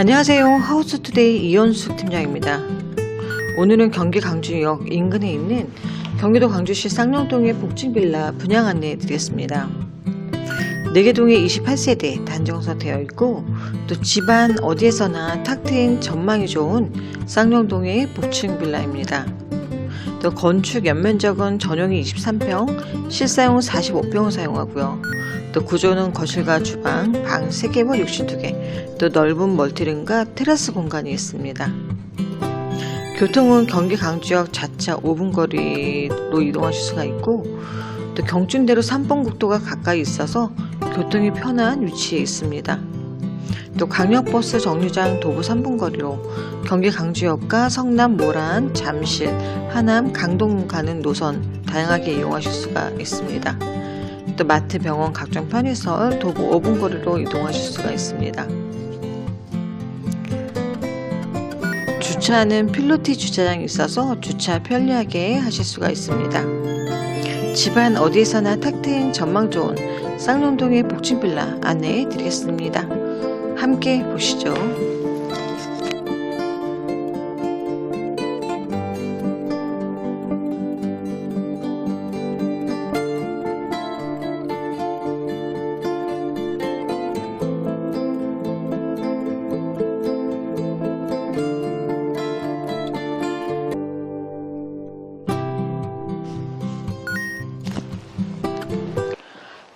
안녕하세요. 하우스투데이 이현숙 팀장입니다. 오늘은 경기 강주역 인근에 있는 경기도 강주시 쌍용동의 복층빌라 분양 안내해 드리겠습니다. 4개 동에 28세대 단정서 되어 있고 또 집안 어디에서나 탁 트인 전망이 좋은 쌍용동의 복층 빌라입니다. 또 건축 연면적은 전용이 23평, 실사용 45평을 사용하고요. 또 구조는 거실과 주방, 방 3개와 62개, 또 넓은 멀티룸과 테라스 공간이 있습니다. 교통은 경기 강주역 자차 5분 거리로 이동하실 수가 있고 또 경춘대로 3번 국도가 가까이 있어서 교통이 편한 위치에 있습니다. 또 강력버스 정류장 도보 3분 거리로 경기 강주역과 성남, 모란, 잠실, 하남, 강동 가는 노선 다양하게 이용하실 수가 있습니다. 또 마트, 병원, 각종 편의시설 도보 5분 거리로 이동하실 수가 있습니다. 주차는 필로티 주차장이 있어서 주차 편리하게 하실 수가 있습니다. 집안 어디에서나 탁 트인 전망 좋은 쌍용동의 복층빌라 안내해 드리겠습니다. 함께 보시죠.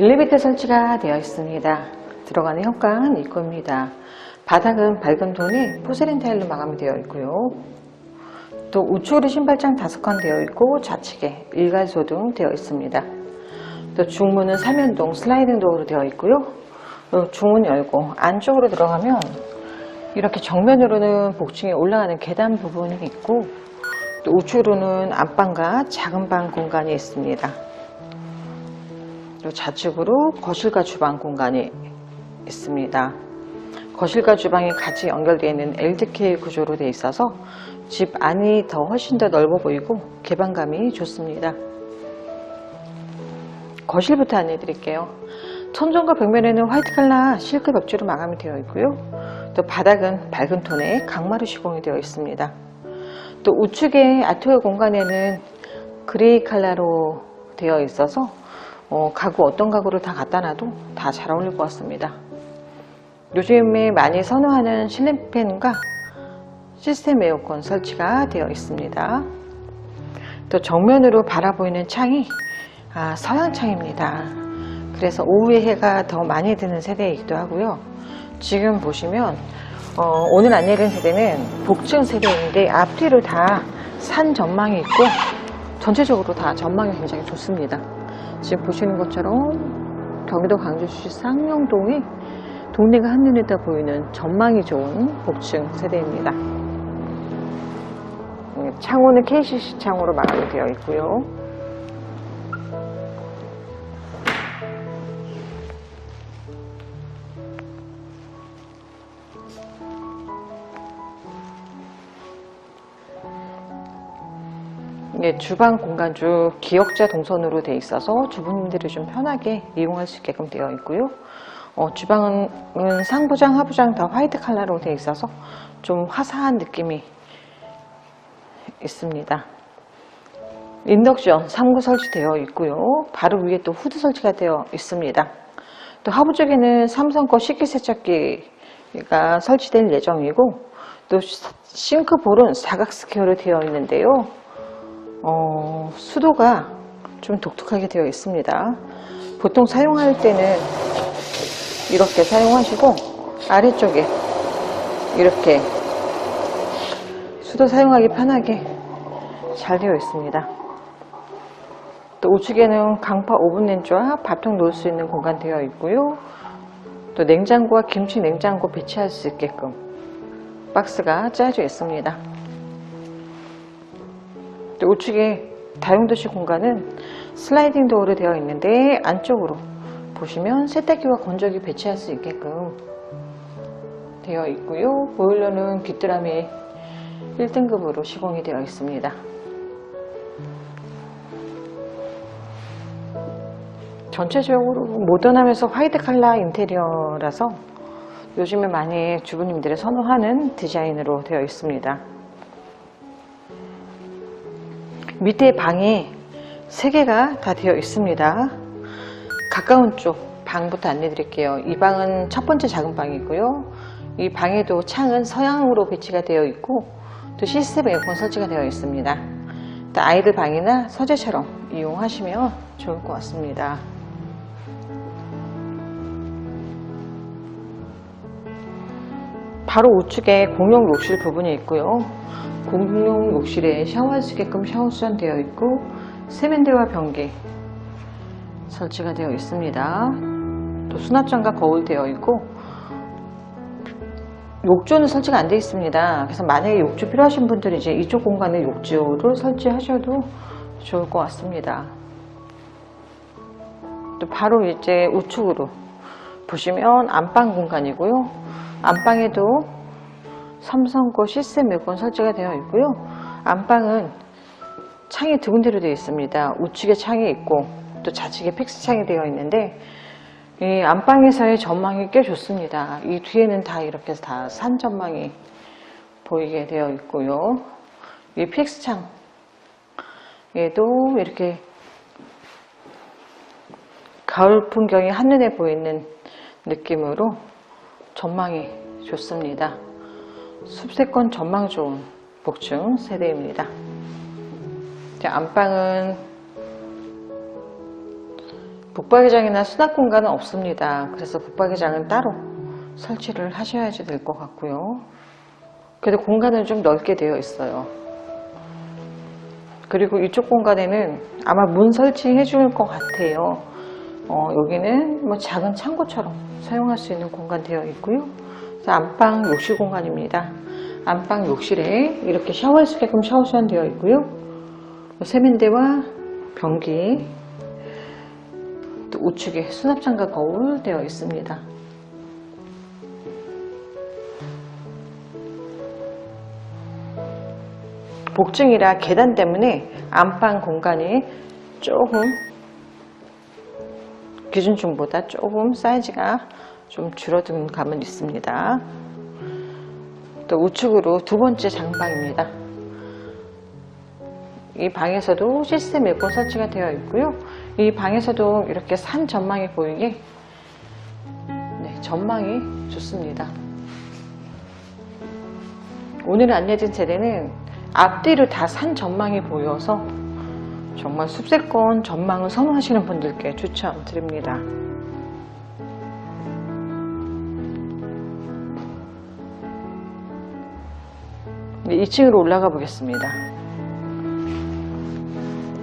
엘리베이터 설치가 되어 있습니다. 들어가는 현관은 입구입니다. 바닥은 밝은 톤의 포세린 타일로 마감이 되어 있고요. 또 우측으로 신발장 5칸 되어 있고 좌측에 일괄소 등 되어 있습니다. 또 중문은 삼연동 슬라이딩 도어로 되어 있고요. 또 중문 열고 안쪽으로 들어가면 이렇게 정면으로는 복층에 올라가는 계단 부분이 있고 또 우측으로는 안방과 작은 방 공간이 있습니다. 그리고 좌측으로 거실과 주방 공간이 있습니다. 거실과 주방이 같이 연결되어 있는 LDK 구조로 되어 있어서 집 안이 더 훨씬 더 넓어 보이고 개방감이 좋습니다. 거실부터 안내해 드릴게요. 천정과 벽면에는 화이트 컬러 실크 벽지로 마감이 되어 있고요. 또 바닥은 밝은 톤의 강마루 시공이 되어 있습니다. 또 우측의 아트웨어 공간에는 그레이 컬러로 되어 있어서 어, 가구 어떤 가구를 다 갖다 놔도 다 잘 어울릴 것 같습니다. 요즘에 많이 선호하는 실링팬과 시스템 에어컨 설치가 되어 있습니다. 또 정면으로 바라보이는 창이 아, 서양 창입니다. 그래서 오후에 해가 더 많이 드는 세대이기도 하고요. 지금 보시면 어, 오늘 안내된 세대는 복층 세대인데 앞뒤로 다 산 전망이 있고 전체적으로 다 전망이 굉장히 좋습니다. 지금 보시는 것처럼 경기도 강주시 쌍용동이 동네가 한눈에 다 보이는 전망이 좋은 복층 세대입니다. 네, 창호는 KCC 창호로 마감이 되어 있고요. 네, 주방 공간 중 기역자 동선으로 되어 있어서 주부님들이 좀 편하게 이용할 수 있게끔 되어 있고요. 어, 주방은 상부장, 하부장 다 화이트 컬러로 되어 있어서 좀 화사한 느낌이 있습니다. 인덕션 3구 설치되어 있고요. 바로 위에 또 후드 설치가 되어 있습니다. 또 하부 쪽에는 삼성 거 식기세척기가 설치될 예정이고 또 싱크볼은 사각 스퀘어로 되어 있는데요. 어, 수도가 좀 독특하게 되어 있습니다. 보통 사용할 때는 이렇게 사용하시고 아래쪽에 이렇게 수도 사용하기 편하게 잘 되어 있습니다. 또 우측에는 강파 오븐 렌즈와 밥통 놓을 수 있는 공간 되어 있고요. 또 냉장고와 김치 냉장고 배치할 수 있게끔 박스가 짜여져 있습니다. 또 우측에 다용도실 공간은 슬라이딩 도어로 되어 있는데 안쪽으로 보시면 세탁기와 건조기 배치할 수 있게끔 되어 있고요. 보일러는 귀뚜라미 1등급으로 시공이 되어 있습니다. 전체적으로 모던하면서 화이트 컬러 인테리어라서 요즘에 많이 주부님들이 선호하는 디자인으로 되어 있습니다. 밑에 방이 3개가 다 되어 있습니다. 가까운 쪽 방부터 안내 드릴게요. 이 방은 첫 번째 작은 방이고요. 이 방에도 창은 서양으로 배치가 되어 있고 또 시스템 에어컨 설치가 되어 있습니다. 또 아이들 방이나 서재처럼 이용하시면 좋을 것 같습니다. 바로 우측에 공용 욕실 부분이 있고요. 공용 욕실에 샤워할 수 있게끔 샤워 수전 되어 있고 세면대와 변기 설치가 되어 있습니다. 또 수납장과 거울 되어 있고 욕조는 설치가 안 되어 있습니다. 그래서 만약에 욕조 필요하신 분들은 이제 이쪽 공간에 욕조를 설치하셔도 좋을 것 같습니다. 또 바로 이제 우측으로 보시면 안방 공간이고요. 안방에도 삼성고 시스템 에어컨 설치가 되어 있고요. 안방은 창이 두 군데로 되어 있습니다. 우측에 창이 있고 또 좌측에 픽스 창이 되어 있는데 이 안방에서의 전망이 꽤 좋습니다. 이 뒤에는 다 이렇게 다 산 전망이 보이게 되어 있고요. 이 픽스 창 얘도 이렇게 가을 풍경이 한눈에 보이는 느낌으로 전망이 좋습니다. 숲세권 전망 좋은 복층 세대입니다. 안방은 북박이장이나 수납 공간은 없습니다. 그래서 북박이장은 따로 설치를 하셔야지 될 것 같고요. 그래도 공간은 좀 넓게 되어 있어요. 그리고 이쪽 공간에는 아마 문 설치해 줄 것 같아요. 어, 여기는 뭐 작은 창고처럼 사용할 수 있는 공간 되어 있고요. 그래서 안방 욕실 공간입니다. 안방 욕실에 이렇게 샤워할 수 있게끔 샤워 수전 되어 있고요. 세면대와 변기, 또 우측에 수납장과 거울 되어 있습니다. 복층이라 계단 때문에 안방 공간이 조금 기준층보다 조금 사이즈가 좀 줄어든 감은 있습니다. 또 우측으로 두 번째 장방입니다. 이 방에서도 시스템 에어컨 설치가 되어 있고요. 이 방에서도 이렇게 산 전망이 보이게 네, 전망이 좋습니다. 오늘 안내해준 세대는 앞뒤로 다 산 전망이 보여서 정말 숲세권 전망을 선호하시는 분들께 추천드립니다. 2층으로 올라가 보겠습니다.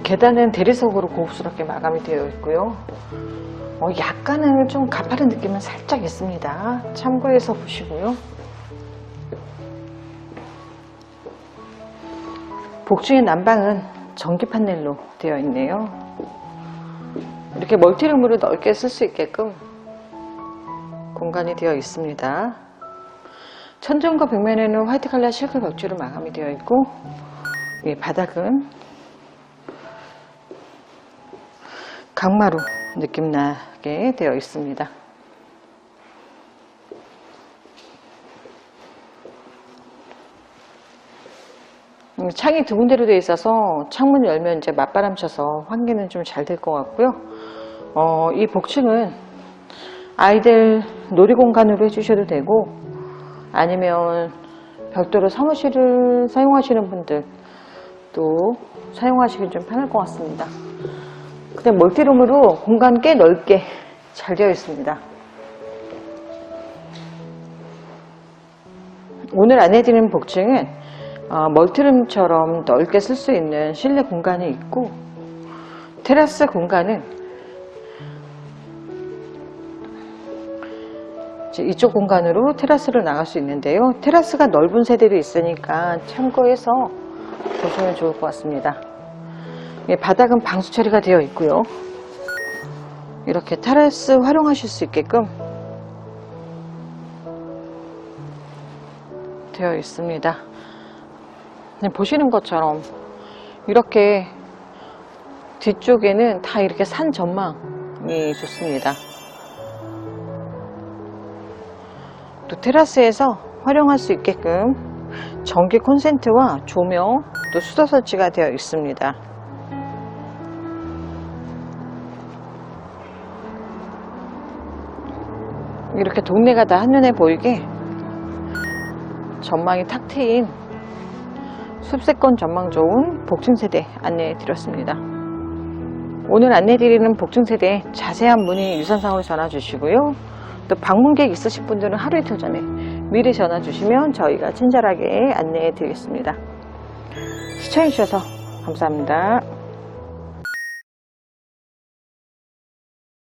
계단은 대리석으로 고급스럽게 마감이 되어 있고요. 어, 약간은 좀 가파른 느낌은 살짝 있습니다. 참고해서 보시고요. 복층의 난방은 전기 판넬로 되어 있네요. 이렇게 멀티룸으로 넓게 쓸 수 있게끔 공간이 되어 있습니다. 천정과 벽면에는 화이트 컬러 실크 벽지로 마감이 되어 있고 이 바닥은 강마루 느낌 나게 되어 있습니다. 음, 창이 두 군데로 되어 있어서 창문 열면 이제 맞바람 쳐서 환기는 좀 잘 될 것 같고요. 어, 이 복층은 아이들 놀이공간으로 해주셔도 되고 아니면 별도로 사무실을 사용하시는 분들 또 사용하시기 좀 편할 것 같습니다. 근데 멀티룸으로 공간 꽤 넓게 잘 되어 있습니다. 오늘 안내드리는 복층은 어, 멀티룸처럼 넓게 쓸 수 있는 실내 공간이 있고 테라스 공간은 이쪽 공간으로 테라스를 나갈 수 있는데요. 테라스가 넓은 세대도 있으니까 참고해서 보시면 좋을 것 같습니다. 예, 바닥은 방수 처리가 되어 있고요. 이렇게 테라스 활용하실 수 있게끔 되어 있습니다. 그냥 보시는 것처럼 이렇게 뒤쪽에는 다 이렇게 산 전망 좋습니다. 또 테라스에서 활용할 수 있게끔 전기 콘센트와 조명 또 수도 설치가 되어 있습니다. 이렇게 동네가 다 한눈에 보이게 전망이 탁 트인 숲세권 전망 좋은 복층세대 안내해 드렸습니다. 오늘 안내 드리는 복층세대 자세한 문의 유선상으로 전화 주시고요. 또 방문객 있으실 분들은 하루 이틀 전에 미리 전화 주시면 저희가 친절하게 안내해 드리겠습니다. 시청해 주셔서 감사합니다.